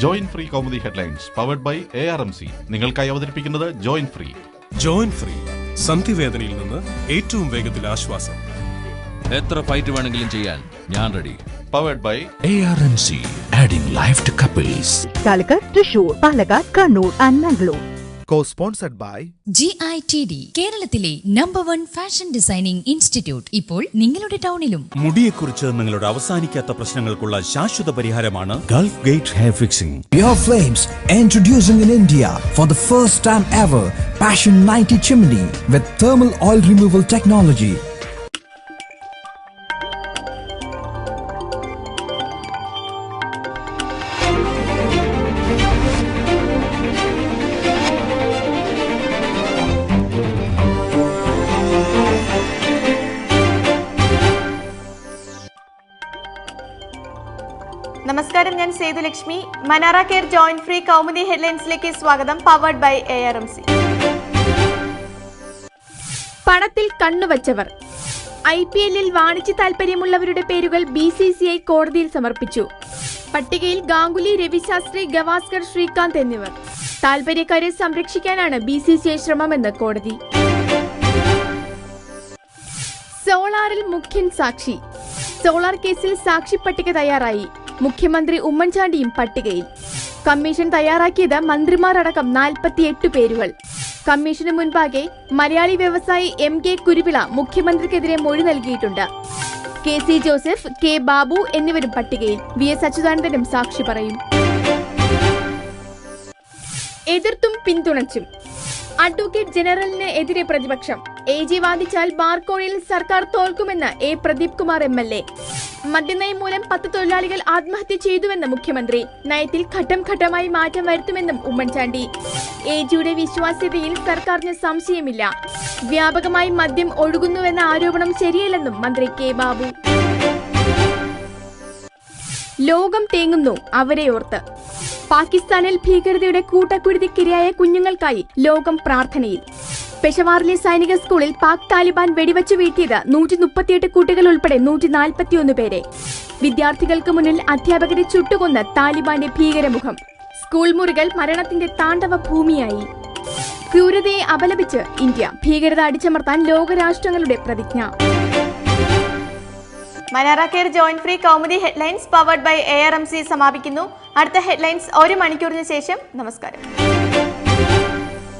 Join free Kaumudi headlines powered by A R M C നിങ്ങൾക്കായി അവതരിപ്പിക്കുന്നത് join free join free സന്ധിവേദനയിൽ നിന്ന് ഏറ്റവും വേഗത്തിൽ ആശ്വാസം. എത്ര ഫൈറ്റ് വേണമെങ്കിലും ചെയ്യാൻ ഞാൻ ready powered by A R M C adding life to couples Calicut Thrissur Palakkad Kannur and Mangalore co-sponsored by G I T D കേരളത്തിലെ number one fashion designing institute ഇപ്പോൾ നിങ്ങളുടെ ടൗണിലും മുടിയെക്കുറിച്ച് നിങ്ങളുടെ അവസാനിക്കാത്ത പ്രശ്നങ്ങൾക്കുള്ള ശാശ്വത പരിഹാരമാണ് gulf gate hair fixing Pure Flames introducing in India for the first time ever Passion 90 chimney with thermal oil removal technology. നമസ്കാരം ഞാൻ Sethulakshmi മനാറ care joint free Kaumudi ഹെഡ്ലൈൻസിലേക്ക് സ്വാഗതം powered by A R M C പണത്തിൽ കണ്ണുവച്ചവർ ഐ പി എല്ലിൽ വാണിജ്യ താൽപര്യമുള്ളവരുടെ പേരുകൾ B C C I കോടതിയിൽ സമർപ്പിച്ചു. പട്ടികയിൽ ഗാംഗുലി രവിശാസ്ത്രി ഗവാസ്കർ ശ്രീകാന്ത് എന്നിവർ. താൽപര്യക്കാരെ സംരക്ഷിക്കാനാണ് ബി സി സി ഐ ശ്രമമെന്ന് കോടതി. സോളാറിൽ മുഖ്യൻ സാക്ഷി. സോളാർ കേസിൽ സാക്ഷി പട്ടിക തയ്യാറായി. മുഖ്യമന്ത്രി ഉമ്മൻചാണ്ടിയും പട്ടികയിൽ. കമ്മീഷൻ തയ്യാറാക്കിയത് മന്ത്രിമാരടക്കം നാൽപ്പത്തിയെട്ട് പേരുകൾ. കമ്മീഷന് മുൻപാകെ മലയാളി വ്യവസായി എം കെ കുരുവിള മുഖ്യമന്ത്രിക്കെതിരെ മൊഴി നൽകിയിട്ടുണ്ട്. K C Joseph K Babu എന്നിവരും പട്ടികയിൽ. വി എസ് അച്യുതാനന്ദനും സാക്ഷി പറയും. എതിർത്തും പിന്തുണച്ചും. അഡ്വക്കേറ്റ് ജനറലിന് എതിരെ പ്രതിപക്ഷം. എ ജി വാദിച്ചാൽ ബാർക്കോഴയിൽ സർക്കാർ തോൽക്കുമെന്ന് A Pradeep Kumar M L A. മദ്യനയം മൂലം പത്ത് തൊഴിലാളികൾ ആത്മഹത്യ ചെയ്തുവെന്ന് മുഖ്യമന്ത്രി. നയത്തിൽ ഘട്ടം ഘട്ടമായി മാറ്റം വരുത്തുമെന്നും ഉമ്മൻചാണ്ടി. എ ജിയുടെ വിശ്വാസ്യതയിൽ സർക്കാരിന് സംശയമില്ല. വ്യാപകമായി മദ്യം ഒഴുകുന്നുവെന്ന ആരോപണം ശരിയല്ലെന്നും മന്ത്രി കെ ബാബു. ലോകം തേങ്ങുന്നു അവരെ ഓർത്ത്. പാകിസ്ഥാനിൽ ഭീകരതയുടെ കൂട്ടക്കുരുതിക്കിരയായ കുഞ്ഞുങ്ങൾക്കായി ലോകം പ്രാർത്ഥനയിൽ. പെഷവാറിലെ സൈനിക സ്കൂളിൽ പാക് താലിബാൻ വെടിവെച്ചു വീഴ്ത്തിയത് നൂറ്റി മുപ്പത്തിയെട്ട് കുട്ടികൾ ഉൾപ്പെടെ നൂറ്റി നാൽപ്പത്തിയൊന്ന് പേരെ. വിദ്യാർത്ഥികൾക്ക് മുന്നിൽ അധ്യാപകരെ ചുട്ടുകൊന്ന് താലിബാന്റെ ഭീകരമുഖം. സ്കൂൾ മുറികൾ മരണത്തിന്റെ താണ്ഡവ ഭൂമിയായി. ക്രൂരതയെ അപലപിച്ച് ഇന്ത്യ ഭീകരത അടിച്ചമർത്താൻ ലോകരാഷ്ട്രങ്ങളുടെ പ്രതിജ്ഞ. Manara joint free Kaumudi headlines powered by A R M C സമാപിക്കുന്നു. അടുത്ത ഹെഡ്ലൈൻസ് ഒരു മണിക്കൂറിന് ശേഷം. നമസ്കാരം.